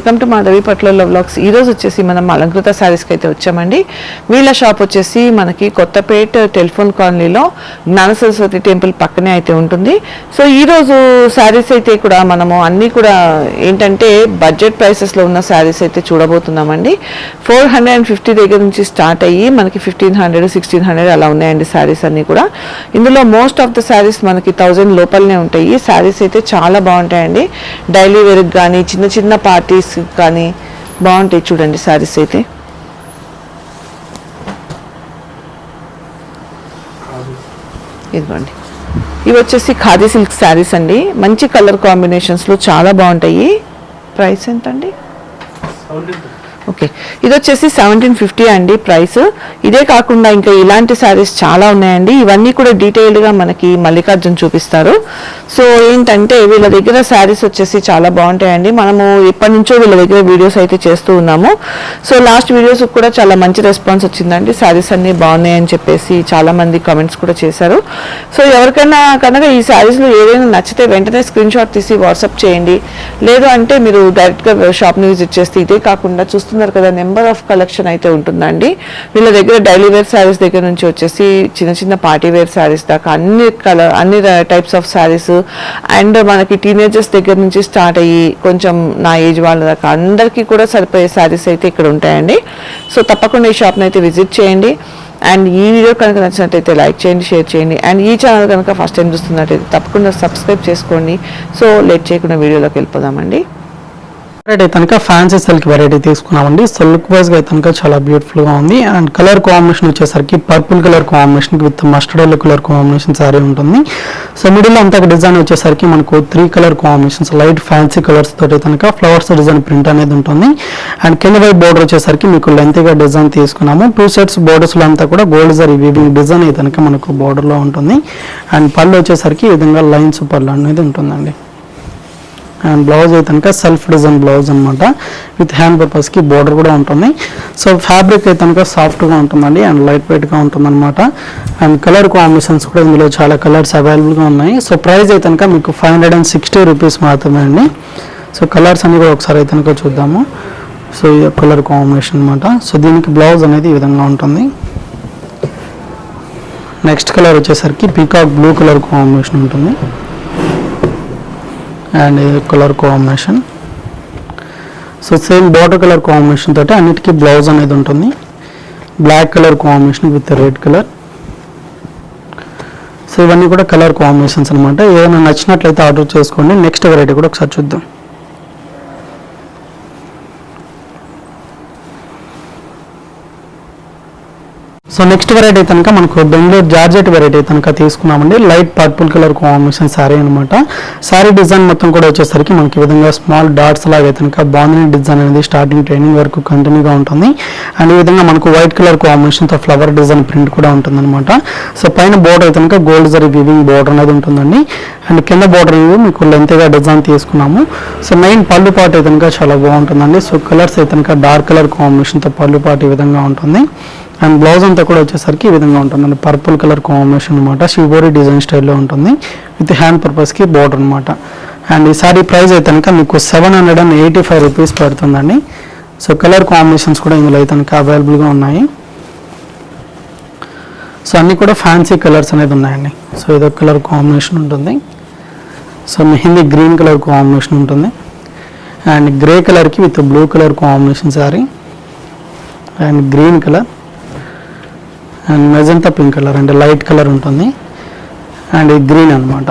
Welcome to Madhavi పట్లలో blogs ఈరోజు వచ్చేసి మనం అలంకృత శారీస్కి అయితే వచ్చామండి. వీళ్ళ షాప్ వచ్చేసి మనకి కొత్తపేట టెలిఫోన్ కాలనీలో జ్ఞాన సరస్వతి టెంపుల్ పక్కనే అయితే ఉంటుంది. సో ఈ రోజు శారీస్ అయితే కూడా మనము అన్నీ కూడా ఏంటంటే బడ్జెట్ ప్రైసెస్లో ఉన్న శారీస్ అయితే చూడబోతున్నామండి. ఫోర్ హండ్రెడ్ అండ్ ఫిఫ్టీ దగ్గర నుంచి స్టార్ట్ అయ్యి మనకి ఫిఫ్టీన్ హండ్రెడ్ సిక్స్టీన్ హండ్రెడ్ అలా ఉన్నాయండి శారీస్ అన్నీ కూడా. ఇందులో మోస్ట్ ఆఫ్ ద శారీస్ మనకి థౌజండ్ లోపలనే ఉంటాయి. శారీస్ అయితే చాలా బాగుంటాయండి. డైలీ వేర్కి కానీ చిన్న చిన్న పార్టీస్ కానీ బాగుంటాయి చూడండి శారీస్ అయితే. ఇదిగోండి. ఇవి వచ్చేసి ఖాదీ సిల్క్ శారీస్ అండి. మంచి కలర్ కాంబినేషన్స్లో చాలా బాగుంటాయి. ప్రైస్ ఎంత అండి ఓకే. ఇది వచ్చేసి సెవెంటీన్ ఫిఫ్టీ అండి ప్రైస్. ఇదే కాకుండా ఇంకా ఇలాంటి శారీస్ చాలా ఉన్నాయండి. ఇవన్నీ కూడా డీటెయిల్డ్గా మనకి మల్లికార్జున్ చూపిస్తారు. సో ఏంటంటే వీళ్ళ దగ్గర శారీస్ వచ్చేసి చాలా బాగుంటాయండి. మనము ఎప్పటి నుంచో వీళ్ళ దగ్గర వీడియోస్ అయితే చేస్తూ ఉన్నాము. సో లాస్ట్ వీడియోస్ కూడా చాలా మంచి రెస్పాన్స్ వచ్చిందండి. శారీస్ అన్నీ బాగున్నాయి అని చెప్పేసి చాలామంది కామెంట్స్ కూడా చేశారు. సో ఎవరికైనా కనుక ఈ శారీస్లో ఏదైనా నచ్చితే వెంటనే స్క్రీన్ షాట్ తీసి వాట్సాప్ చేయండి. లేదు అంటే మీరు డైరెక్ట్గా షాప్ని విజిట్ చేస్తే ఇదే కాకుండా చూస్తున్నారు కదా నెంబర్ ఆఫ్ కలెక్షన్ అయితే ఉంటుందండి. వీళ్ళ దగ్గర డైలీ వేర్ శారీస్ దగ్గర నుంచి వచ్చేసి చిన్న చిన్న పార్టీ వేర్ శారీస్ దాకా అన్ని కలర్ అన్ని టైప్స్ ఆఫ్ శారీస్. అండ్ మనకి టీనేజర్స్ దగ్గర నుంచి స్టార్ట్ అయ్యి కొంచెం నా ఏజ్ వాళ్ళ దాకా అందరికీ కూడా సరిపోయే శారీస్ అయితే ఇక్కడ ఉంటాయండి. సో తప్పకుండా ఈ షాప్ని అయితే విజిట్ చేయండి. అండ్ ఈ వీడియో కనుక నచ్చినట్టయితే లైక్ చేయండి షేర్ చేయండి. అండ్ ఈ ఛానల్ కనుక ఫస్ట్ టైం చూస్తున్నట్టయితే తప్పకుండా సబ్స్క్రైబ్ చేసుకోండి. సో లేట్ చేయకుండా వీడియోలోకి వెళ్ళిపోదామండి. అయితే కనుక ఫ్యాన్సీ సిల్క్ వెరైటీ తీసుకున్నామండి. సిల్క్ వైజ్ అయితే కనుక చాలా బ్యూటిఫుల్గా ఉంది. అండ్ కలర్ కాంబినేషన్ వచ్చేసరికి purple colour combination with mustard yellow colour combination saree ఉంటుంది. సో మిడిల్ అంతా డిజైన్ వచ్చేసరికి మనకు three colour combinations light fancy colours తోటి కనుక ఫ్లవర్స్ డిజైన్ ప్రింట్ అనేది ఉంటుంది. అండ్ కింద వైపు బోర్డర్ వచ్చేసరికి మీకు లెంత్గా డిజైన్ తీసుకున్నాము. టూ సెట్స్ బోర్డర్స్లో అంతా కూడా గోల్డ్ జరీ వీవింగ్ డిజైన్ అయితే కనుక మనకు బోర్డర్లో లో ఉంటుంది. అండ్ పళ్ళు వచ్చేసరికి ఈ విధంగా లైన్స్ పళ్ళు అనేది ఉంటుందండి. అండ్ బ్లౌజ్ అయితే కనుక సెల్ఫ్ డిజైన్ బ్లౌజ్ అనమాట విత్ హ్యాండ్ పేపర్స్కి బోర్డర్ కూడా ఉంటుంది. సో ఫ్యాబ్రిక్ అయితే కనుక సాఫ్ట్గా ఉంటుందండి అండ్ లైట్ వెయిట్గా ఉంటుందన్నమాట. అండ్ కలర్ కాంబినేషన్స్ కూడా ఇందులో చాలా కలర్స్ అవైలబుల్గా ఉన్నాయి. సో ప్రైస్ అయితే కనుక మీకు five hundred and sixty rupees మాత్రమే అండి. సో కలర్స్ అన్ని కూడా ఒకసారి అయితే కనుక చూద్దాము. సో ఈ కలర్ కాంబినేషన్ అనమాట సో దీనికి బ్లౌజ్ అనేది ఈ విధంగా ఉంటుంది. నెక్స్ట్ కలర్ వచ్చేసరికి పీకాక్ బ్లూ కలర్ కాంబినేషన్ ఉంటుంది. And colour combination so same border colour combination తోటి అన్నిటికీ బ్లౌజ్ అనేది ఉంటుంది. Black colour combination with red colour so ఇవన్నీ కూడా కలర్ కాంబినేషన్స్ అనమాట ఏదైనా నచ్చినట్లయితే ఆర్డర్ చేసుకోండి. నెక్స్ట్ వెరైటీ కూడా ఒకసారి చూద్దాం. సో నెక్స్ట్ వెరైటీ కనుక మనకు బెంగళూరు జార్జెట్ వెరైటీ కనుక తీసుకున్నామండి. Light purple colour combination saree అనమాట శారీ డిజైన్ మొత్తం కూడా వచ్చేసరికి మనకి ఈ విధంగా స్మాల్ డాట్స్ లాగా కనుక బాగుంది డిజైన్ అనేది స్టార్టింగ్ ట్రైనింగ్ వరకు కంటిన్యూగా ఉంటుంది. అండ్ ఈ విధంగా మనకు వైట్ కలర్ కాంబినేషన్తో ఫ్లవర్ డిజైన్ ప్రింట్ కూడా ఉంటుందన్నమాట. సో పైన బోర్డర్ అయితే కనుక గోల్డ్ జరీ వివింగ్ బోర్డర్ అనేది ఉంటుందండి. అండ్ కింద బోర్డర్ అనేది మీకు లెంత్గా డిజైన్ తీసుకున్నాము. సో మెయిన్ పళ్ళు పాటు అయితే కనుక చాలా బాగుంటుందండి. సో కలర్స్ అయితే కనుక డార్క్ కలర్ కాంబినేషన్తో పళ్ళు పాటు ఈ విధంగా ఉంటుంది. అండ్ బ్లౌజ్ అంతా కూడా వచ్చేసరికి ఈ విధంగా ఉంటుందండి పర్పుల్ కలర్ కాంబినేషన్ అనమాట షివోరి డిజైన్ స్టైల్లో ఉంటుంది. విత్ హ్యాండ్ పర్పస్కి బోర్డర్ అనమాట అండ్ ఈ సారీ ప్రైస్ అయితే కనుక మీకు seven hundred and eighty five rupees పడుతుందండి. సో కలర్ కాంబినేషన్స్ కూడా ఇందులో అయితే కనుక అవైలబుల్గా ఉన్నాయి. సో అన్నీ కూడా ఫ్యాన్సీ కలర్స్ అనేది ఉన్నాయండి. సో ఇదొక కలర్ కాంబినేషన్ ఉంటుంది. So mehndi green colour combination ఉంటుంది. అండ్ గ్రే కలర్కి with blue colour combination saree and green colour and magenta pink colour అంటే లైట్ కలర్ ఉంటుంది. అండ్ ఇది గ్రీన్ అనమాట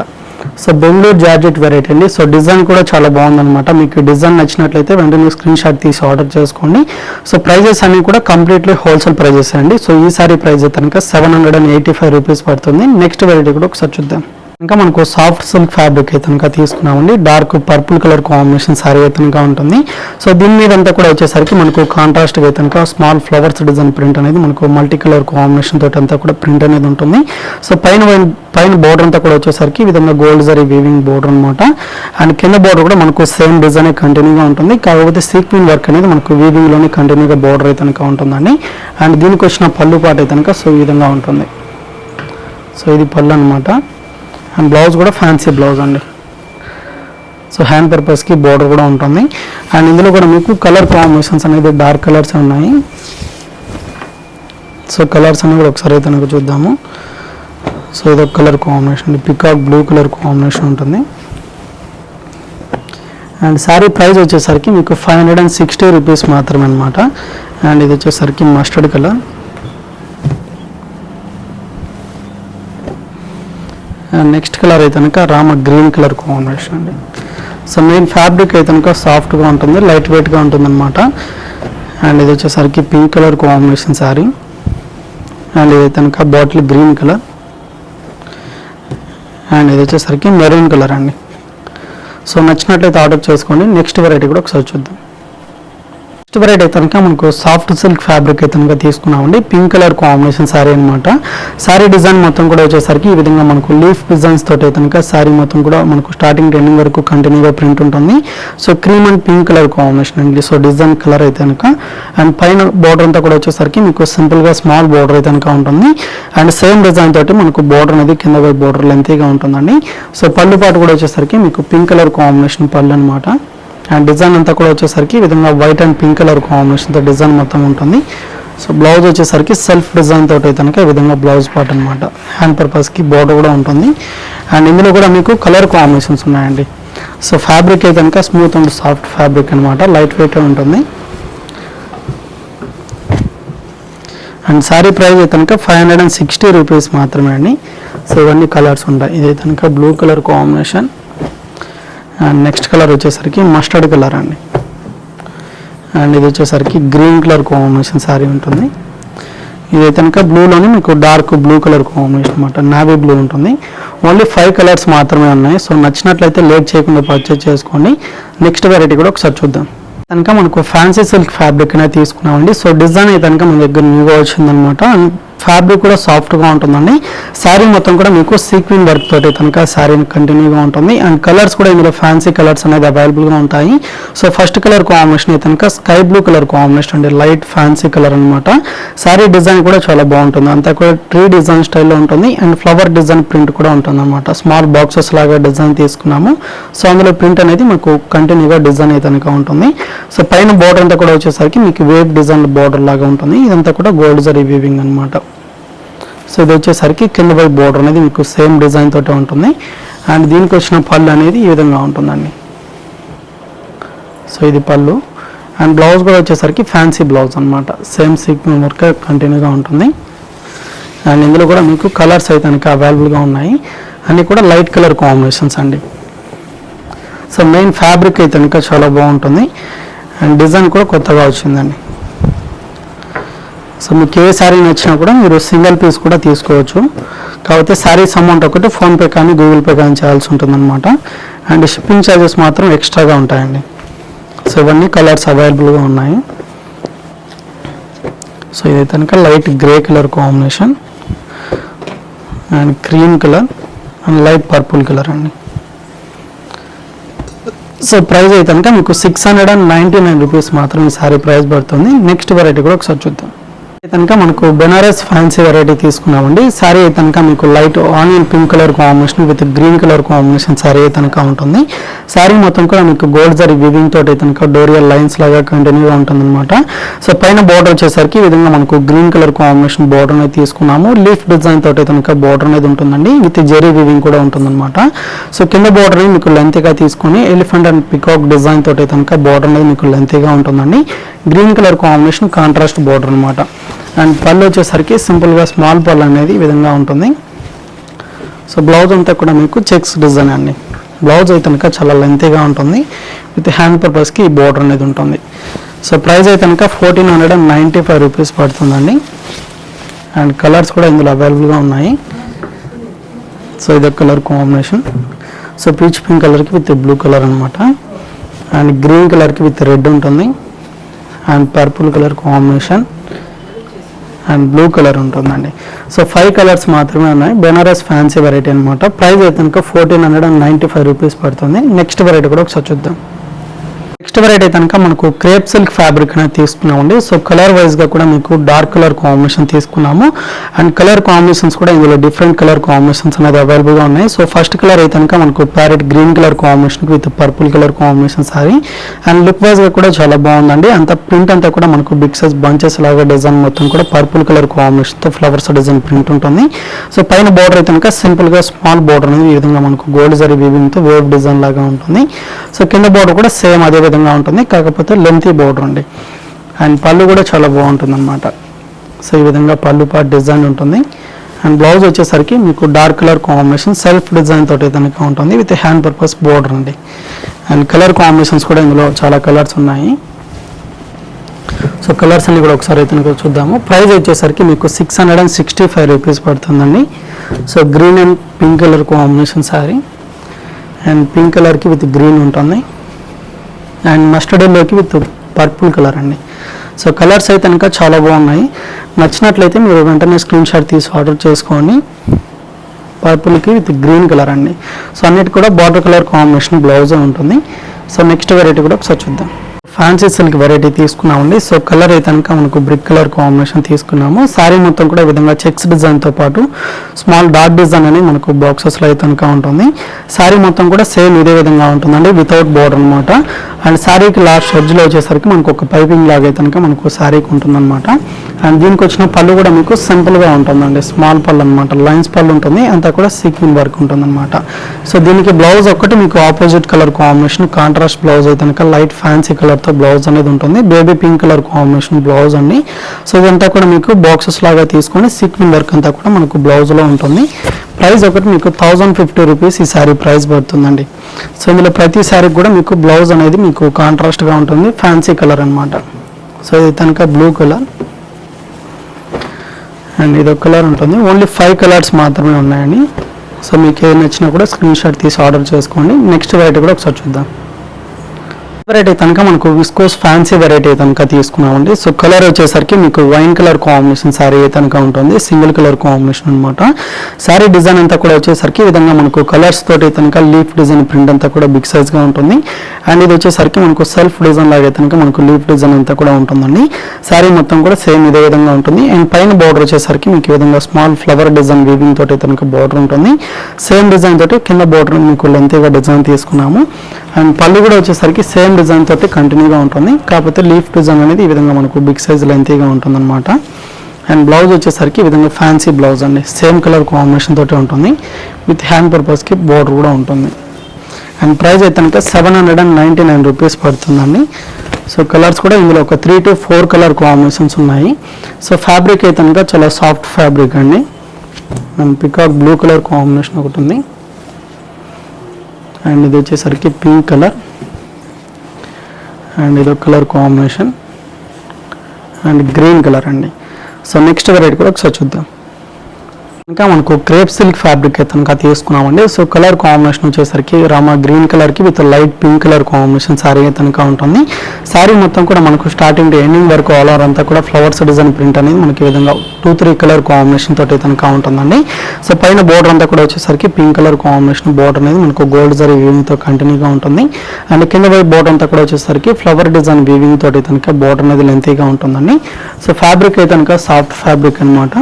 సో బెంగళూరు జార్జెట్ వెరైటీ అండి. సో డిజైన్ కూడా చాలా బాగుందనమాట మీకు డిజైన్ నచ్చినట్లయితే వెంటనే స్క్రీన్ షాట్ తీసి ఆర్డర్ చేసుకోండి. సో ప్రైజెస్ అన్నీ కూడా కంప్లీట్లీ హోల్సేల్ ప్రైజెస్ అండి. సో ఈసారి ప్రైజ్ ప్రైస్ కనుక seven hundred and eighty five rupees పడుతుంది. నెక్స్ట్ వెరైటీ కూడా ఒకసారి చూద్దాం. ఇంకా మనకు సాఫ్ట్ సిల్క్ ఫ్యాబ్రిక్ అయితే కనుక తీసుకున్నామండి. Dark purple colour combination saree అయితే కనుక ఉంటుంది. సో దీని మీద అంతా కూడా వచ్చేసరికి మనకు కాంట్రాస్ట్ అయితే కనుక స్మాల్ ఫ్లవర్స్ డిజైన్ ప్రింట్ అనేది మనకు మల్టీ కలర్ కాంబినేషన్ తోటి అంతా కూడా ప్రింట్ అనేది ఉంటుంది. సో పైన పైన బోర్డర్ అంతా కూడా వచ్చేసరికి ఈ విధంగా గోల్డ్ జరీ వీవింగ్ బోర్డర్ అనమాట అండ్ కింద బోర్డర్ కూడా మనకు సేమ్ డిజైన్ కంటిన్యూగా ఉంటుంది. కాకపోతే సీక్వెన్ వర్క్ అనేది మనకు వీవింగ్లోనే కంటిన్యూగా బోర్డర్ అయితే కనుక ఉంటుందండి. అండ్ దీనికి వచ్చిన పళ్ళు పాట అయితే కనుక సో ఈ విధంగా ఉంటుంది. సో ఇది పళ్ళు అనమాట అండ్ బ్లౌజ్ కూడా ఫ్యాన్సీ బ్లౌజ్ అండి. సో హ్యాండ్ పర్పస్కి బోర్డర్ కూడా ఉంటుంది. అండ్ ఇందులో కూడా మీకు కలర్ కాంబినేషన్స్ అనేది డార్క్ కలర్స్ ఉన్నాయి. సో కలర్స్ అనేవి కూడా ఒకసారి అయితే చూద్దాము. సో ఇదొక colour combination peacock blue colour combination ఉంటుంది. అండ్ శారీ ప్రైస్ వచ్చేసరికి మీకు five hundred and sixty rupees మాత్రమే అనమాట అండ్ ఇది వచ్చేసరికి మస్టర్డ్ కలర్. నెక్స్ట్ కలర్ అయితే కనుక రామ గ్రీన్ కలర్ కాంబినేషన్ అండి. సో మెయిన్ ఫ్యాబ్రిక్ అయితే కనుక సాఫ్ట్గా ఉంటుంది లైట్ వెయిట్గా ఉంటుంది అనమాట అండ్ ఇది వచ్చేసరికి pink colour combination sari and ఇది కనుక బాటిల్ గ్రీన్ కలర్ అండ్ ఇది వచ్చేసరికి మెరూన్ కలర్ అండి. సో నచ్చినట్లయితే ఆర్డర్ చేసుకోండి. నెక్స్ట్ వెరైటీ కూడా ఒకసారి చూద్దాం. నెక్స్ట్ వెరైటీ అయితే కనుక మనకు సాఫ్ట్ సిల్క్ ఫ్యాబ్రిక్ అయితే కనుక తీసుకున్నామండి. పింక్ కలర్ కాంబినేషన్ శారీ అనమాట శారీ డిజైన్ మొత్తం కూడా వచ్చేసరికి ఈ విధంగా మనకు లీఫ్ డిజైన్స్ తోటి అయితే కనుక శారీ మొత్తం కూడా మనకు స్టార్టింగ్ ఎండింగ్ వరకు కంటిన్యూగా ప్రింట్ ఉంటుంది. So cream and pink colour combination అండి. సో డిజైన్ కలర్ అయితే కనుక. అండ్ పైన బార్డర్ అంతా కూడా వచ్చేసరికి మీకు సింపుల్గా స్మాల్ బార్డర్ అయితే కనుక ఉంటుంది. అండ్ సేమ్ డిజైన్ తోటి మనకు బార్డర్ అనేది కింద వైపు బార్డర్ లెంతీగా ఉంటుందండి. సో పళ్ళు పాటు కూడా వచ్చేసరికి మీకు పింక్ కలర్ కాంబినేషన్ పళ్ళు అనమాట అండ్ డిజైన్ అంతా కూడా వచ్చేసరికి ఈ విధంగా వైట్ అండ్ పింక్ కలర్ కాంబినేషన్తో డిజైన్ మొత్తం ఉంటుంది. సో బ్లౌజ్ వచ్చేసరికి సెల్ఫ్ డిజైన్ తోటి కనుక ఈ విధంగా బ్లౌజ్ పార్ట్ అనమాట హ్యాండ్ పర్పస్కి బోర్డర్ కూడా ఉంటుంది. అండ్ ఇందులో కూడా మీకు కలర్ కాంబినేషన్స్ ఉన్నాయండి. సో ఫ్యాబ్రిక్ అయితే కనుక స్మూత్ అండ్ సాఫ్ట్ ఫ్యాబ్రిక్ అనమాట లైట్ వెయిట్ ఉంటుంది. అండ్ శారీ ప్రైస్ అయితే కనుక five hundred and sixty rupees మాత్రమే అండి. సో ఇవన్నీ కలర్స్ ఉంటాయి. ఇది అయితే కనుక blue colour combination and next colour వచ్చేసరికి మస్టర్డ్ కలర్ అండి. అండ్ ఇది వచ్చేసరికి గ్రీన్ కలర్ కాంబినేషన్ శారీ ఉంటుంది. ఇది కనుక బ్లూలోనే మీకు డార్క్ బ్లూ కలర్ కాంబినేషన్ అనమాట నావీ బ్లూ ఉంటుంది. ఓన్లీ ఫైవ్ కలర్స్ మాత్రమే ఉన్నాయి. సో నచ్చినట్లయితే లేట్ చేయకుండా పర్చేజ్ చేసుకోండి. నెక్స్ట్ వెరైటీ కూడా ఒకసారి చూద్దాం. కనుక మనకు ఫ్యాన్సీ సిల్క్ ఫ్యాబ్రిక్ అనేది తీసుకున్నామండి. సో డిజైన్ అయితే కనుక మన దగ్గర న్యూగా వచ్చిందనమాట ఫ్యాబ్రిక్ కూడా సాఫ్ట్గా ఉంటుందండి. శారీ మొత్తం కూడా మీకు సీక్వెన్ వర్క్ తోటి కనుక శారీ కంటిన్యూగా ఉంటుంది. అండ్ కలర్స్ కూడా ఇందులో ఫ్యాన్సీ కలర్స్ అనేది అవైలబుల్గా ఉంటాయి. సో ఫస్ట్ కలర్ కాంబినేషన్ అయితే కనుక స్కై బ్లూ కలర్ కాంబినేషన్ అండి. లైట్ ఫ్యాన్సీ కలర్ అనమాట శారీ డిజైన్ కూడా చాలా బాగుంటుంది. అంతా కూడా ట్రీ డిజైన్ స్టైల్లో ఉంటుంది. అండ్ ఫ్లవర్ డిజైన్ ప్రింట్ కూడా ఉంటుంది అనమాట స్మాల్ బాక్సెస్ లాగా డిజైన్ తీసుకున్నాము. సో అందులో ప్రింట్ అనేది మీకు కంటిన్యూగా డిజైన్ అయితే కనుక ఉంటుంది. సో పైన బోర్డర్ అంతా కూడా వచ్చేసరికి మీకు వేవ్ డిజైన్ బోర్డర్ లాగా ఉంటుంది. ఇదంతా కూడా గోల్డ్ జరీ వీవింగ్ అనమాట సో ఇది వచ్చేసరికి కింద వైపు బోర్డర్ అనేది మీకు సేమ్ డిజైన్ తోటే ఉంటుంది. అండ్ దీనికి వచ్చిన పళ్ళు అనేది ఈ విధంగా ఉంటుందండి. సో ఇది పళ్ళు. అండ్ బ్లౌజ్ కూడా వచ్చేసరికి ఫ్యాన్సీ బ్లౌజ్ అనమాట సేమ్ సీక్వెన్ వర్క్ కంటిన్యూగా ఉంటుంది. అండ్ ఇందులో కూడా మీకు కలర్స్ అయితే కనుక అవైలబుల్గా ఉన్నాయి. అన్నీ కూడా లైట్ కలర్ కాంబినేషన్స్ అండి. సో మెయిన్ ఫ్యాబ్రిక్ అయితే కనుక చాలా బాగుంటుంది. అండ్ డిజైన్ కూడా కొత్తగా వచ్చిందండి. సో మీకు ఏ శారీ నచ్చినా కూడా మీరు సింగిల్ పీస్ కూడా తీసుకోవచ్చు. కాకపోతే శారీస్ అమౌంట్ ఒకటి ఫోన్పే కానీ గూగుల్ పే కానీ చేయాల్సి ఉంటుందన్నమాట. అండ్ షిప్పింగ్ ఛార్జెస్ మాత్రం ఎక్స్ట్రాగా ఉంటాయండి. సో ఇవన్నీ కలర్స్ అవైలబుల్గా ఉన్నాయి. సో ఇది కనుక light grey colour combination and cream colour and light purple colour అండి. సో ప్రైస్ అయితే కనుక మీకు six hundred and ninety nine rupees మాత్రం ఈ సారీ ప్రైస్ పడుతుంది. నెక్స్ట్ వెరైటీ కూడా ఒకసారి చూద్దాం. కనుక మనకు బెనారస్ ఫ్యాన్సీ వెరైటీ తీసుకున్నామండి. సారీ కనుక మీకు light onion pink colour combination with green colour combination sari కనుక ఉంటుంది. సారీ మొత్తం కూడా మీకు గోల్డ్ జరీ వివింగ్ తోటి కనుక డోరియల్ లైన్స్ లాగా కంటిన్యూగా ఉంటుంది అనమాట సో పైన బోర్డర్ వచ్చేసరికి ఈ విధంగా మనకు గ్రీన్ కలర్ కాంబినేషన్ బోర్డర్ అనేది తీసుకున్నాము. లీఫ్ డిజైన్ తోటి కనుక బోర్డర్ అనేది ఉంటుందండి. విత్ జెరీ వివింగ్ కూడా ఉంటుందన్నమాట. సో కింద బోర్డర్ మీకు మీకు లెంత్గా తీసుకొని ఎలిఫెంట్ అండ్ పికాక్ డిజైన్ తోటి కనుక బోర్డర్ అనేది మీకు లెంత్గా ఉంటుందండి. Green colour combination contrast border అనమాట అండ్ పళ్ళు వచ్చేసరికి సింపుల్గా స్మాల్ పళ్ళు అనేది ఈ విధంగా ఉంటుంది. సో బ్లౌజ్ అంతా కూడా మీకు చెక్స్ డిజైన్ అండి. బ్లౌజ్ అయితే కనుక చాలా లెంతీగా ఉంటుంది. విత్ హ్యాండ్ పర్పస్కి ఈ బోర్డర్ అనేది ఉంటుంది. సో ప్రైస్ అయితే కనుక fourteen hundred and ninety five rupees పడుతుందండి. అండ్ కలర్స్ కూడా ఇందులో అవైలబుల్గా ఉన్నాయి. సో ఇదొక colour combination so peach pink కలర్కి విత్ బ్లూ కలర్ అనమాట అండ్ గ్రీన్ కలర్కి విత్ రెడ్ ఉంటుంది. And purple colour combination and blue colour ఉంటుందండి. సో ఫైవ్ కలర్స్ మాత్రమే ఉన్నాయి. బెనారస్ ఫ్యాన్సీ వెరైటీ అనమాట ప్రైస్ అయితే కనుక fourteen hundred and ninety five rupees పడుతుంది. నెక్స్ట్ వెరైటీ కూడా ఒకసారి చూద్దాం. నెక్స్ట్ వెరైటీ కనుక మనకు క్రేప్ సిల్క్ ఫ్యాబ్రిక్ అనేది తీసుకున్నామండి. సో కలర్ వైజ్గా కూడా మీకు డార్క్ కలర్ కాంబినేషన్ తీసుకున్నాము. అండ్ కలర్ కాంబినేషన్స్ కూడా ఇందులో డిఫరెంట్ కలర్ కాంబినేషన్స్ అనేది అవైలబుల్గా ఉన్నాయి. సో ఫస్ట్ కలర్ అయితే కనుక మనకు parrot green colour combination with purple colour combination sari and look వైజ్గా కూడా చాలా బాగుందండి. అంత ప్రింట్ అంతా కూడా మనకు బిగ్ సైజ్ బంచెస్ లాగా డిజైన్ మొత్తం కూడా పర్పుల్ కలర్ కాంబినేషన్తో ఫ్లవర్స్ డిజైన్ ప్రింట్ ఉంటుంది. సో పైన బార్డర్ అయితే కనుక సింపుల్గా స్మాల్ బార్డర్ అనేది ఈ విధంగా మనకు గోల్డ్ జరీ వీవింగ్తో వేవ్ డిజైన్ లాగా ఉంటుంది. సో కింద బార్డర్ కూడా సేమ్ అదే విధంగా ఉంటుంది. కాకపోతే లెంతీ బోర్డర్ ఉంది. అండ్ పళ్ళు కూడా చాలా బాగుంటుంది అనమాట సో ఈ విధంగా పళ్ళు పార్ట్ డిజైన్ ఉంటుంది. అండ్ బ్లౌజ్ వచ్చేసరికి మీకు dark colour combination self design తోటి కనుక ఉంటుంది. విత్ హ్యాండ్ పర్పస్ బోర్డర్ అండి అండ్ కలర్ కాంబినేషన్స్ కూడా ఇందులో చాలా కలర్స్ ఉన్నాయి. సో కలర్స్ అన్ని కూడా ఒకసారి అయితే చూద్దాము. ప్రైస్ వచ్చేసరికి మీకు six hundred and sixty five rupees పడుతుందండి so green and pink colour combination sari and pink కలర్కి విత్ గ్రీన్ ఉంటుంది. అండ్ మస్టర్డ్ ఎల్లోకి విత్ పర్పుల్ కలర్ అండి. సో కలర్స్ అయితే కనుక చాలా బాగున్నాయి. నచ్చినట్లయితే మీరు వెంటనే స్క్రీన్ షాట్ తీసి ఆర్డర్ చేసుకోండి పర్పుల్కి విత్ గ్రీన్ కలర్ అండి. సో అన్నిటి కూడా బార్డర్ కలర్ కాంబినేషన్ బ్లౌజే ఉంటుంది. సో నెక్స్ట్ వెరైటీ కూడా ఒకసారి చూద్దాం. ఫ్యాన్సీ సిల్క్ వెరైటీ తీసుకున్నామండి. సో కలర్ అయితే కనుక మనకు బ్రిక్ కలర్ కాంబినేషన్ తీసుకున్నాము. సారీ మొత్తం కూడా ఈ విధంగా చెక్స్ డిజైన్తో పాటు స్మాల్ డాట్ డిజైన్ అని మనకు బాక్సెస్లో అయితే కనుక ఉంటుంది. సారీ మొత్తం కూడా సేమ్ ఇదే విధంగా ఉంటుందండి వితౌట్ బోర్డర్ అనమాట అండ్ శారీకి లాస్ట్ ఎడ్జ్లో వచ్చేసరికి మనకు ఒక పైపింగ్ లాగా అయితే కనుక మనకు శారీకి ఉంటుందన్నమాట. అండ్ దీనికి వచ్చిన పళ్ళు కూడా మీకు సింపుల్గా ఉంటుందండి. స్మాల్ పళ్ళు అనమాట లైన్స్ పళ్ళు ఉంటుంది అంతా కూడా సీక్వెన్ వర్క్ ఉంటుందన్నమాట. సో దీనికి బ్లౌజ్ ఒక్కటి మీకు opposite colour combination contrast blouse అయితే కనుక లైట్ ఫ్యాన్సీ కలర్తో బ్లౌజ్ అనేది ఉంటుంది. Baby pink colour combination blouse అండి. సో ఇదంతా కూడా మీకు బాక్సెస్ లాగా తీసుకొని సీక్వెన్ వర్క్ అంతా కూడా మనకు బ్లౌజ్లో ఉంటుంది. ప్రైస్ ఒకటి మీకు థౌజండ్ ఫిఫ్టీ రూపీస్ ఈ శారీ ప్రైస్ పడుతుందండి. సో ఇందులో ప్రతి శారీ కూడా మీకు బ్లౌజ్ అనేది మీకు కాంట్రాస్ట్గా ఉంటుంది. ఫ్యాన్సీ కలర్ అన్నమాట. సో ఇది కనుక బ్లూ కలర్. అండ్ ఇది ఒక కలర్ ఉంటుంది. ఓన్లీ ఫైవ్ కలర్స్ మాత్రమే ఉన్నాయండి. సో మీకు ఏది నచ్చినా కూడా స్క్రీన్ షాట్ తీసి ఆర్డర్ చేసుకోండి. నెక్స్ట్ వెరైటీ కూడా ఒకసారి చూద్దాం. వెరైటీ కనుక మనకు విస్కోస్ ఫ్యాన్సీ వెరైటీ కనుక తీసుకున్నామండి. సో కలర్ వచ్చేసరికి మీకు వైన్ కలర్ కాంబినేషన్ శారీ కనుక ఉంటుంది. సింగిల్ కలర్ కాంబినేషన్ అనమాట శారీ డిజైన్ అంతా కూడా వచ్చేసరికి ఈ విధంగా మనకు కలర్స్ తోటి కనుక లీఫ్ డిజైన్ ప్రింట్ అంతా కూడా బిగ్ సైజ్గా ఉంటుంది. అండ్ ఇది వచ్చేసరికి మనకు సెల్ఫ్ డిజైన్ లాగా కనుక మనకు లీఫ్ డిజైన్ అంతా కూడా ఉంటుందండి. శారీ మొత్తం కూడా సేమ్ ఇదే విధంగా ఉంటుంది. అండ్ పైన బార్డర్ వచ్చేసరికి మీకు ఈ విధంగా స్మాల్ ఫ్లవర్ డిజైన్ వీవింగ్ తోటి కనుక బార్డర్ ఉంటుంది. సేమ్ డిజైన్ తోటి కింద బార్డర్ మీకు లెంతీగా డిజైన్ తీసుకున్నాము. అండ్ పళ్ళు కూడా వచ్చేసరికి సేమ్ డిజైన్ తోటి కంటిన్యూగా ఉంటుంది. కాకపోతే లీఫ్ డిజైన్ అనేది ఈ విధంగా మనకు బిగ్ సైజ్ లెంతీగా ఉంటుంది అనమాట అండ్ బ్లౌజ్ వచ్చేసరికి ఈ విధంగా ఫ్యాన్సీ బ్లౌజ్ అండి. సేమ్ కలర్ కాంబినేషన్ తోటి ఉంటుంది. విత్ హ్యాండ్ పర్పస్కి బోర్డర్ కూడా ఉంటుంది. అండ్ ప్రైస్ అయితే కనుక seven hundred and ninety nine rupees పడుతుందండి. సో కలర్స్ కూడా ఇందులో ఒక three to four colour combinations ఉన్నాయి. సో ఫ్యాబ్రిక్ అయితే కనుక చాలా సాఫ్ట్ ఫ్యాబ్రిక్ అండి. And peacock blue colour combination ఒకటి ఉంది. అండ్ ఇది వచ్చేసరికి పింక్ కలర్ అండ్ ఇది colour combination and green colour అండి. సో నెక్స్ట్ వెరైటీ కూడా ఒకసారి చూద్దాం. ఇంకా మనకు క్రేప్ సిల్క్ ఫ్యాబ్రిక్ అయితే కనుక తీసుకున్నామండి. సో కలర్ కాంబినేషన్ వచ్చేసరికి రామ గ్రీన్ కలర్కి with light pink colour combination sari అయితే కనుక ఉంటుంది. శారీ మొత్తం కూడా మనకు స్టార్టింగ్ ఎండింగ్ వరకు ఆల్ ఓవర్ అంతా కూడా ఫ్లవర్స్ డిజైన్ ప్రింట్ అనేది మనకి విధంగా టూ త్రీ కలర్ కాంబినేషన్ తోటి కనుక ఉంటుందండి. సో పైన బోర్డర్ అంతా కూడా వచ్చేసరికి పింక్ కలర్ కాంబినేషన్ బోర్డర్ అనేది మనకు గోల్డ్ జరీ వీవింగ్తో కంటిన్యూగా ఉంటుంది. అండ్ కింద వైపు బోర్డర్ అంతా కూడా వచ్చేసరికి ఫ్లవర్ డిజైన్ వీవింగ్ తోటి కనుక బోర్డర్ అనేది లెంతీగా ఉంటుందండి. సో ఫ్యాబ్రిక్ అయితే కనుక సాఫ్ట్ ఫ్యాబ్రిక్ అన్నమాట.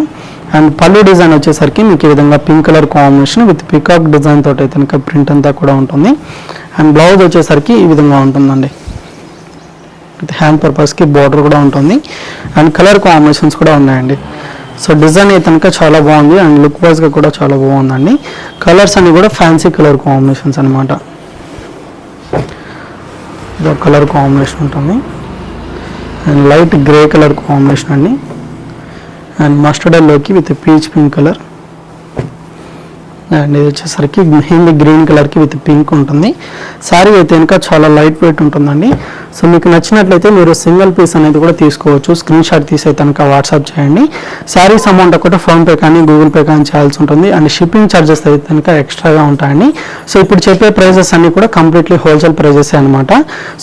అండ్ పళ్ళు డిజైన్ వచ్చేసరికి మీకు ఈ విధంగా pink colour combination with peacock design తోటి అయితే కనుక ప్రింట్ అంతా కూడా ఉంటుంది. అండ్ బ్లౌజ్ వచ్చేసరికి ఈ విధంగా ఉంటుందండి. విత్ హ్యాండ్ పర్పస్కి బార్డర్ కూడా ఉంటుంది. అండ్ కలర్ కాంబినేషన్స్ కూడా ఉన్నాయండి. సో డిజైన్ అయితే కనుక చాలా బాగుంది. అండ్ లుక్ వైజ్గా కూడా చాలా బాగుందండి. కలర్స్ అన్నీ కూడా ఫ్యాన్సీ కలర్ కాంబినేషన్స్ అనమాట కలర్ కాంబినేషన్ ఉంటుంది. And light grey colour combination అండి. అండ్ మస్టర్డ్ ఎల్లోకి with peach pink colour and ఇది వచ్చేసరికి మెహందీ గ్రీన్ కలర్కి విత్ పింక్ ఉంటుంది. శారీ అయితే ఇంకా చాలా లైట్ వెయిట్ ఉంటుందండి. సో మీకు నచ్చినట్లయితే మీరు సింగిల్ పీస్ అనేది కూడా తీసుకోవచ్చు. స్క్రీన్ షాట్ తీసి అయితే కనుక వాట్సాప్ చేయండి. శారీస్ అమౌంట్ ఒకటి ఫోన్పే కానీ గూగుల్ పే కానీ చేయాల్సి ఉంటుంది. అండ్ షిప్పింగ్ ఛార్జెస్ అయితే కనుక ఎక్స్ట్రాగా ఉంటాయండి. సో ఇప్పుడు చెప్పే ప్రైజెస్ అన్ని కూడా కంప్లీట్లీ హోల్సేల్ ప్రైజెస్ అనమాట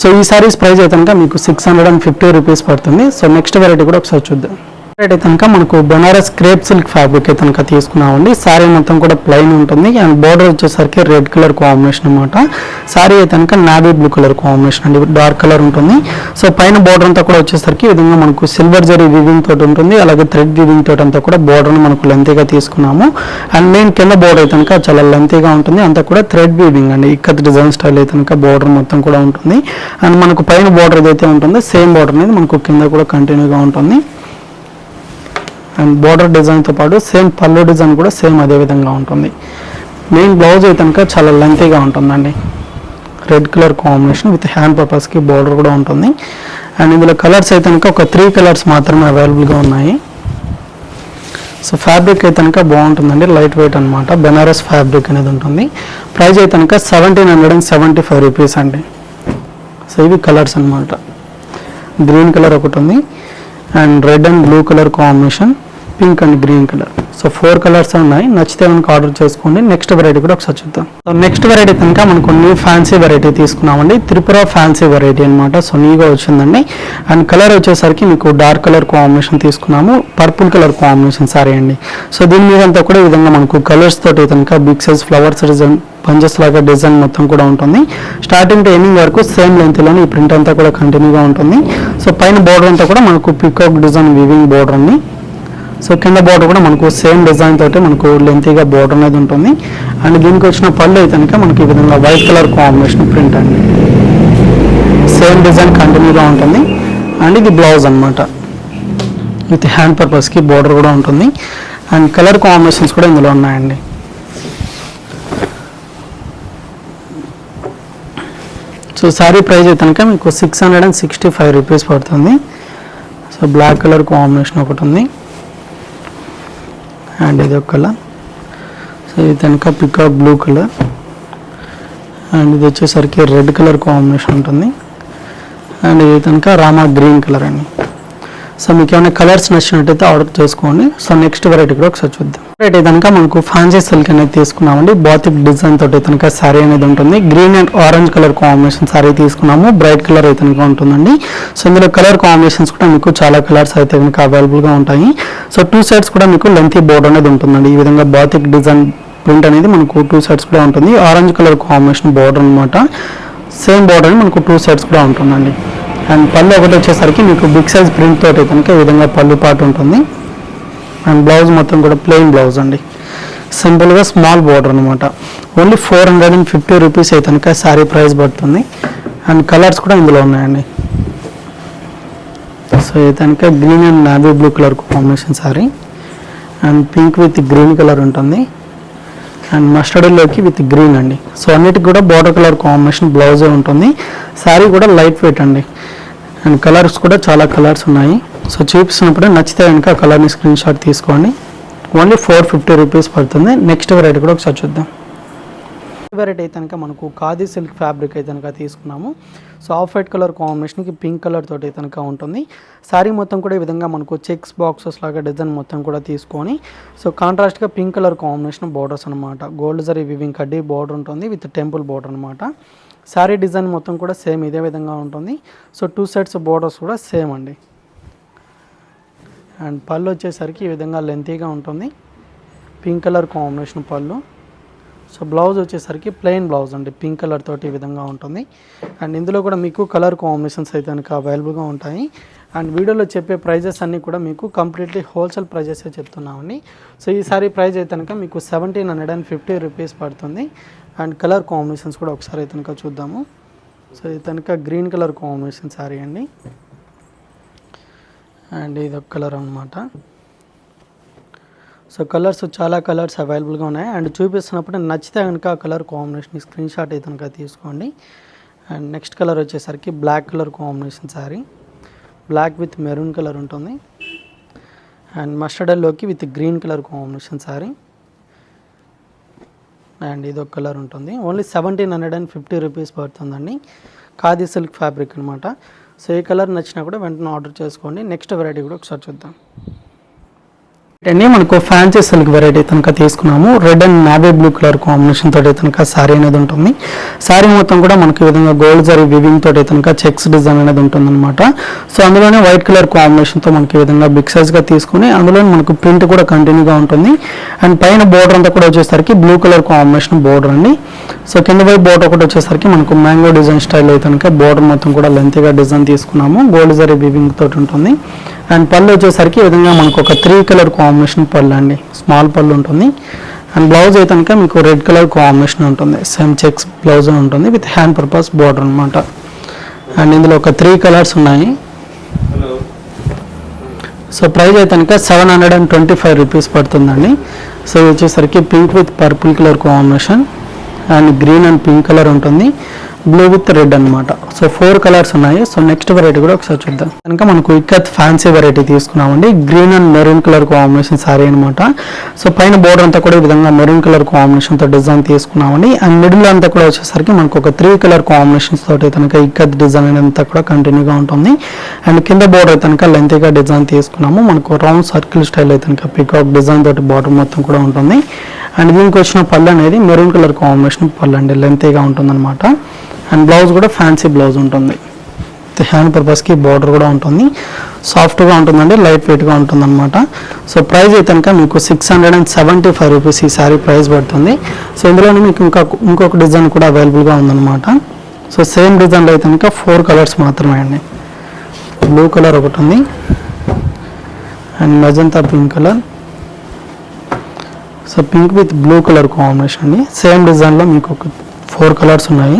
సో ఈ శారీస్ ప్రైస్ అయితే కనుక మీకు six hundred and fifty rupees పడుతుంది. సో నెక్స్ట్ వెరైటీ కూడా ఒకసారి చూద్దాం. అయితే కనుక మనకు బెనారస్ క్రేప్ సిల్క్ ఫ్యాబ్రిక్ అయితే కనుక తీసుకున్నామండి సారీ మొత్తం కూడా ప్లెయిన్ ఉంటుంది అండ్ బార్డర్ వచ్చేసరికి రెడ్ కలర్ కాంబినేషన్ అనమాట సారీ అయితే కనుక నావీ బ్లూ కలర్ కాంబినేషన్ అండి డార్క్ కలర్ ఉంటుంది. సో పైన బోర్డర్ అంతా కూడా వచ్చేసరికి విధంగా మనకు సిల్వర్ జరీ వివింగ్ తోటి ఉంటుంది అలాగే థ్రెడ్ వివింగ్ తోటి అంతా కూడా బోర్డర్ మనకు లెంతీగా తీసుకున్నాము. అండ్ మెయిన్ కింద బార్డర్ అయితే కనుక చాలా లెంతీగా ఉంటుంది అంతా కూడా థ్రెడ్ వీవింగ్ అండి ఇక్కత్ డిజైన్ స్టైల్ అయితే కనుక బార్డర్ మొత్తం కూడా ఉంటుంది. అండ్ మనకు పైన బోర్డర్ ఏదైతే ఉంటుందో సేమ్ బోర్డర్ అనేది మనకు కింద కూడా కంటిన్యూగా ఉంటుంది. అండ్ బోర్డర్ డిజైన్తో పాటు సేమ్ పళ్ళు డిజైన్ కూడా సేమ్ అదే విధంగా ఉంటుంది. మెయిన్ బ్లౌజ్ అయితే కనుక చాలా లెంతీగా ఉంటుందండి. Red colour combination with hand పర్పస్కి బోర్డర్ కూడా ఉంటుంది. అండ్ ఇందులో కలర్స్ అయితే కనుక ఒక త్రీ కలర్స్ మాత్రమే అవైలబుల్గా ఉన్నాయి. సో ఫ్యాబ్రిక్ అయితే కనుక బాగుంటుందండి. లైట్ వెయిట్ అనమాట బెనారస్ ఫ్యాబ్రిక్ అనేది ఉంటుంది. ప్రైస్ అయితే కనుక seventeen hundred and seventy five rupees అండి. సో ఇవి కలర్స్ అనమాట గ్రీన్ కలర్ ఒకటి ఉంది. And red and blue colour combination pink and green colour. So four colours ఉన్నాయి. నచ్చితే మనకు ఆర్డర్ చేసుకోండి. నెక్స్ట్ వెరైటీ కూడా ఒకసారి చూద్దాం. సో నెక్స్ట్ వెరైటీ కనుక మనకు న్యూ ఫ్యాన్సీ వెరైటీ తీసుకున్నామండి. త్రిపుర ఫ్యాన్సీ వెరైటీ అనమాట సో నీగా వచ్చిందండి. అండ్ కలర్ వచ్చేసరికి మీకు డార్క్ కలర్ కాంబినేషన్ తీసుకున్నాము. పర్పుల్ కలర్ కాంబినేషన్ సారీ అండి. సో దీని మీద అంతా కూడా విధంగా మనకు కలర్స్ తోటి కనుక big size flowers design bunches లాగా డిజైన్ మొత్తం కూడా ఉంటుంది. స్టార్టింగ్ టు ఎండింగ్ వరకు సేమ్ లెంత్లోనే ఈ ప్రింట్ అంతా కూడా కంటిన్యూగా ఉంటుంది. సో పైన బోర్డర్ అంతా కూడా మనకు పికాక్ డిజైన్ వివింగ్ బోర్డర్ ఉంది సో కింద బోర్డర్ కూడా మనకు సేమ్ డిజైన్ తోటి మనకు లెంతీగా బోర్డర్ అనేది ఉంటుంది. అండ్ దీనికి వచ్చిన పళ్ళు అయితే కనుక మనకి ఈ విధంగా వైట్ కలర్ కాంబినేషన్ ప్రింట్ అండి. సేమ్ డిజైన్ కంటిన్యూగా ఉంటుంది. అండ్ ఇది బ్లౌజ్ అన్నమాట. విత్ హ్యాండ్ పర్పస్కి బోర్డర్ కూడా ఉంటుంది. అండ్ కలర్ కాంబినేషన్స్ కూడా ఇందులో ఉన్నాయండి. సో సారీ ప్రైస్ అయితే కనుక మీకు six hundred and sixty five rupees పడుతుంది. సో బ్లాక్ కలర్ కాంబినేషన్ ఒకటి ఉంది. అండ్ ఇది ఒక కలర్ సో ఇది కనుక పికాక్ బ్లూ కలర్ అండ్ ఇది వచ్చేసరికి రెడ్ కలర్ కాంబినేషన్ ఉంటుంది. అండ్ ఇది కనుక రామా గ్రీన్ కలర్ అండి. సో మీకు ఏమైనా కలర్స్ నచ్చినట్టయితే ఆర్డర్ చేసుకోండి. సో నెక్స్ట్ వెరైటీ కూడా ఒకసారి చూద్దాం. రైట్ కనుక మనకు ఫ్యాన్సీ సిల్క్ అనేది తీసుకున్నామండి. బాతిక్ డిజైన్ తోటి కనుక సారీ అనేది ఉంటుంది. Green and orange colour combination sari తీసుకున్నాము. బ్రైట్ కలర్ అయితే కనుక ఉంటుందండి. సో ఇందులో కలర్ కాంబినేషన్స్ కూడా మీకు చాలా కలర్స్ అయితే కనుక అవైలబుల్గా ఉంటాయి. సో టూ సైడ్స్ కూడా మీకు లెంతీ బోర్డ్ అనేది ఉంటుందండి. ఈ విధంగా బాతిక్ డిజైన్ ప్రింట్ అనేది మనకు టూ సైడ్స్ కూడా ఉంటుంది. ఆరెంజ్ కలర్ కాంబినేషన్ బోర్డర్ అనమాట సేమ్ బోర్డర్ మనకు టూ సైడ్స్ కూడా ఉంటుందండి. అండ్ పళ్ళు ఒకటి వచ్చేసరికి మీకు బిగ్ సైజ్ ప్రింట్ తోటి కనుక ఈ విధంగా పళ్ళు పాటు ఉంటుంది. అండ్ బ్లౌజ్ మొత్తం కూడా ప్లెయిన్ బ్లౌజ్ అండి. సింపుల్గా స్మాల్ బోర్డర్ అనమాట only four hundred and fifty rupees అయితే కనుక శారీ ప్రైస్ పడుతుంది. అండ్ కలర్స్ కూడా ఇందులో ఉన్నాయండి. సో అయితే కనుక green and navy blue colour combination sari and pink with green colour ఉంటుంది. అండ్ మస్టర్డ్లోకి విత్ గ్రీన్ అండి. సో అన్నిటికి కూడా బార్డర్ కలర్ కాంబినేషన్ బ్లౌజే ఉంటుంది. శారీ కూడా లైట్ వెయిట్ అండి. అండ్ కలర్స్ కూడా చాలా కలర్స్ ఉన్నాయి. సో చూపిస్తున్నప్పుడు నచ్చితే కనుక ఆ కలర్ని స్క్రీన్ షాట్ తీసుకోండి. ఓన్లీ ఫోర్ ఫిఫ్టీ రూపీస్ పడుతుంది. నెక్స్ట్ వెరైటీ కూడా ఒకసారి చూద్దాం. వెరైటీ అయితే కనుక మనకు ఖాదీ సిల్క్ ఫ్యాబ్రిక్ అయితే కనుక తీసుకున్నాము. సో ఆఫ్ వైట్ కలర్ కాంబినేషన్కి పింక్ కలర్ తోటి అయితే కనుక ఉంటుంది. శారీ మొత్తం కూడా ఈ విధంగా మనకు చెక్స్ బాక్సెస్ లాగా డిజైన్ మొత్తం కూడా తీసుకొని సో కాంట్రాస్ట్గా పింక్ కలర్ కాంబినేషన్ బోర్డర్స్ అనమాట గోల్డ్ జరీ వివింగ్ కడ్డీ బోర్డర్ ఉంటుంది విత్ టెంపుల్ బోర్డర్ అనమాట శారీ డిజైన్ మొత్తం కూడా సేమ్ ఇదే విధంగా ఉంటుంది. సో టూ సైడ్స్ బోర్డర్స్ కూడా సేమ్ అండి. అండ్ పళ్ళు వచ్చేసరికి ఈ విధంగా లెంతీగా ఉంటుంది. Pink colour combination pallu. So blouse వచ్చేసరికి ప్లెయిన్ బ్లౌజ్ అండి. పింక్ కలర్ తోటి ఈ విధంగా ఉంటుంది. అండ్ ఇందులో కూడా మీకు కలర్ కాంబినేషన్స్ అయితే కనుక అవైలబుల్గా ఉంటాయి. అండ్ వీడియోలో చెప్పే ప్రైజెస్ అన్నీ కూడా మీకు కంప్లీట్లీ హోల్సేల్ ప్రైజెసే చెప్తున్నామండి. సో ఈ సారీ ప్రైస్ అయితే కనుక మీకు seventeen hundred and fifty rupees పడుతుంది. అండ్ కలర్ కాంబినేషన్స్ కూడా ఒకసారి అయితే కనుక చూద్దాము. సో ఇది కనుక గ్రీన్ కలర్ కాంబినేషన్ సారీ అండి. అండ్ ఇది ఒక కలర్ అనమాట సో కలర్స్ చాలా కలర్స్ అవైలబుల్గా ఉన్నాయి. అండ్ చూపిస్తున్నప్పుడు నచ్చితే కనుక ఆ కలర్ కాంబినేషన్ స్క్రీన్ షాట్ అయితే కనుక తీసుకోండి. అండ్ నెక్స్ట్ కలర్ వచ్చేసరికి black colour combination sari black with maroon colour ఉంటుంది. అండ్ మస్టర్డ్ ఎల్లోకి with green colour combination sari and ఇది ఒక కలర్ ఉంటుంది. Only seventeen hundred and fifty rupees పడుతుందండి. ఖాదీ సిల్క్ ఫ్యాబ్రిక్ అనమాట సో ఏ కలర్ నచ్చినా కూడా వెంటనే ఆర్డర్ చేసుకోండి. నెక్స్ట్ వెరైటీ కూడా ఒకసారి చూద్దాం. అండి మనకు ఫ్యాన్సీ సిల్క్ వెరైటీ కనుక తీసుకున్నాము. Red and navy blue colour combination తోటి కనుక శారీ అనేది ఉంటుంది. శారీ మొత్తం కూడా మనకి విధంగా గోల్డ్ జరీ వివింగ్ తోటి కనుక చెక్స్ డిజైన్ అనేది ఉంటుంది అనమాట సో అందులోనే వైట్ కలర్ కాంబినేషన్తో మనకి విధంగా బిగ్ సైజ్గా తీసుకుని అందులో మనకు ప్రింట్ కూడా కంటిన్యూగా ఉంటుంది. అండ్ పైన బోర్డర్ అంతా కూడా వచ్చేసరికి బ్లూ కలర్ కాంబినేషన్ బోర్డర్ అండి. సో కింద వైపు బోర్డర్ ఒకటి వచ్చేసరికి మనకు మ్యాంగో డిజైన్ స్టైల్ అయితే కనుక బోర్డర్ మొత్తం కూడా లెంతీగా డిజైన్ తీసుకున్నాము. గోల్డ్ జరీ వివింగ్ తోటి ఉంటుంది. అండ్ పళ్ళు వచ్చేసరికి ఈ విధంగా మనకు ఒక త్రీ కలర్ కాంబినేషన్ పళ్ళు అండి. స్మాల్ పళ్ళు ఉంటుంది. అండ్ బ్లౌజ్ అయితే కనుక మీకు రెడ్ కలర్ కాంబినేషన్ ఉంటుంది. సేమ్ చెక్స్ బ్లౌజ్ ఉంటుంది విత్ హ్యాండ్ పర్పస్ బోర్డర్ అనమాట అండ్ ఇందులో ఒక త్రీ కలర్స్ ఉన్నాయి. సో ప్రైస్ అయితే కనుక seven hundred and twenty five rupees పడుతుందండి. సో ఇది వచ్చేసరికి pink with purple colour combination and green and pink colour ఉంటుంది. బ్లూ విత్ రెడ్ అన్నమాట. సో ఫోర్ కలర్స్ ఉన్నాయి. సో నెక్స్ట్ వెరైటీ కూడా ఒకసారి చూద్దాం. కనుక మనకు ఇక్కత్ ఫ్యాన్సీ వెరైటీ తీసుకున్నామండి. Green and maroon colour combination sari అనమాట సో పైన బోర్డర్ అంతా కూడా ఈ విధంగా మెరూన్ కలర్ కాంబినేషన్తో డిజైన్ తీసుకున్నామండి. అండ్ మిడిల్ అంతా కూడా వచ్చేసరికి మనకు ఒక త్రీ కలర్ కాంబినేషన్స్ తోటి కనుక ఇక్కత్ డిజైన్ అంతా కూడా కంటిన్యూగా ఉంటుంది. అండ్ కింద బోర్డర్ కనుక లెంతీగా డిజైన్ తీసుకున్నాము. మనకు రౌండ్ సర్కిల్ స్టైల్ అయితే కనుక పికాక్ డిజైన్ తోటి బాటమ్ మొత్తం కూడా ఉంటుంది. అండ్ దీనికి వచ్చిన పళ్ళు అనేది మెరూన్ కలర్ కాంబినేషన్ పళ్ళు అండి. లెంతీగా ఉంటుంది అనమాట అండ్ బ్లౌజ్ కూడా ఫ్యాన్సీ బ్లౌజ్ ఉంటుంది. హ్యాండ్ పర్పస్కి బార్డర్ కూడా ఉంటుంది. సాఫ్ట్గా ఉంటుందండి లైట్ వెయిట్గా ఉంటుంది అనమాట సో ప్రైస్ అయితే కనుక మీకు six hundred and seventy five rupees ఈ శారీ ప్రైస్ పడుతుంది. సో ఇందులోనే మీకు ఇంకా ఇంకొక డిజైన్ కూడా అవైలబుల్గా ఉందన్నమాట. సో సేమ్ డిజైన్లో అయితే కనుక ఫోర్ కలర్స్ మాత్రమే అండి. బ్లూ కలర్ ఒకటి ఉంది. And magenta pink colour so pink with blue colour combination అండి. సేమ్ డిజైన్లో మీకు ఒక ఫోర్ కలర్స్ ఉన్నాయి.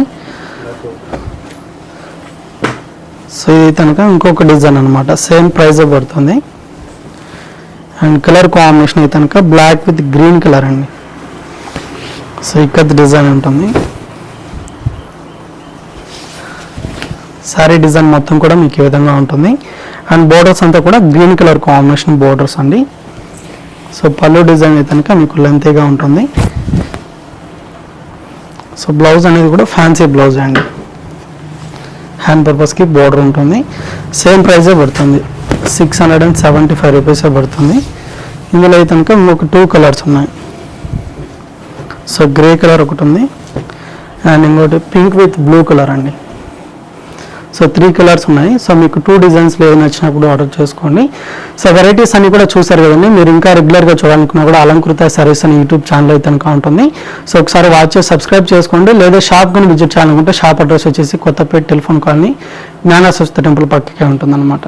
సో ఇది కనుక ఇంకొక డిజైన్ అనమాట సేమ్ ప్రైస్ పడుతుంది. అండ్ కలర్ కాంబినేషన్ అయితే కనుక బ్లాక్ విత్ గ్రీన్ కలర్ అండి. సో ఇక్కడ డిజైన్ ఉంటుంది. సారీ డిజైన్ మొత్తం కూడా మీకు ఈ విధంగా ఉంటుంది. అండ్ బోర్డర్స్ అంతా కూడా గ్రీన్ కలర్ కాంబినేషన్ బోర్డర్స్ అండి. సో పళ్ళు డిజైన్ అయితే కనుక మీకు లెంతీగా ఉంటుంది. సో బ్లౌజ్ అనేది కూడా ఫ్యాన్సీ బ్లౌజ్ అండి. హ్యాండ్ పర్పస్కి బోర్డర్ ఉంటుంది. సేమ్ ప్రైజే పడుతుంది. Six hundred and seventy five రూపీసే పడుతుంది. ఇందులో అయితే కనుక ఒక టూ కలర్స్ ఉన్నాయి. సో గ్రే కలర్ ఒకటి ఉంది. అండ్ ఇంకోటి పింక్ విత్ బ్లూ కలర్ అండి. సో త్రీ కలర్స్ ఉన్నాయి. సో మీకు టూ డిజైన్స్లో ఏది నచ్చినప్పుడు ఆర్డర్ చేసుకోండి. సో వెరైటీస్ అన్ని కూడా చూసారు కదండి. మీరు ఇంకా రెగ్యులర్గా చూడాలనుకున్నా కూడా అలంకృత సర్వీస్ అని యూట్యూబ్ ఛానల్ అయితే కనుక ఉంటుంది. సో ఒకసారి వాచ్ చేసి సబ్స్క్రైబ్ చేసుకోండి. లేదా షాప్ కానీ విజిట్ చేయాలనుకుంటే షాప్ అడ్రస్ వచ్చేసి కొత్తపేట టెలిఫోన్ కాలనీ జ్ఞానాస్వస్థ టెంపుల్ పక్కకే ఉంటుందన్నమాట.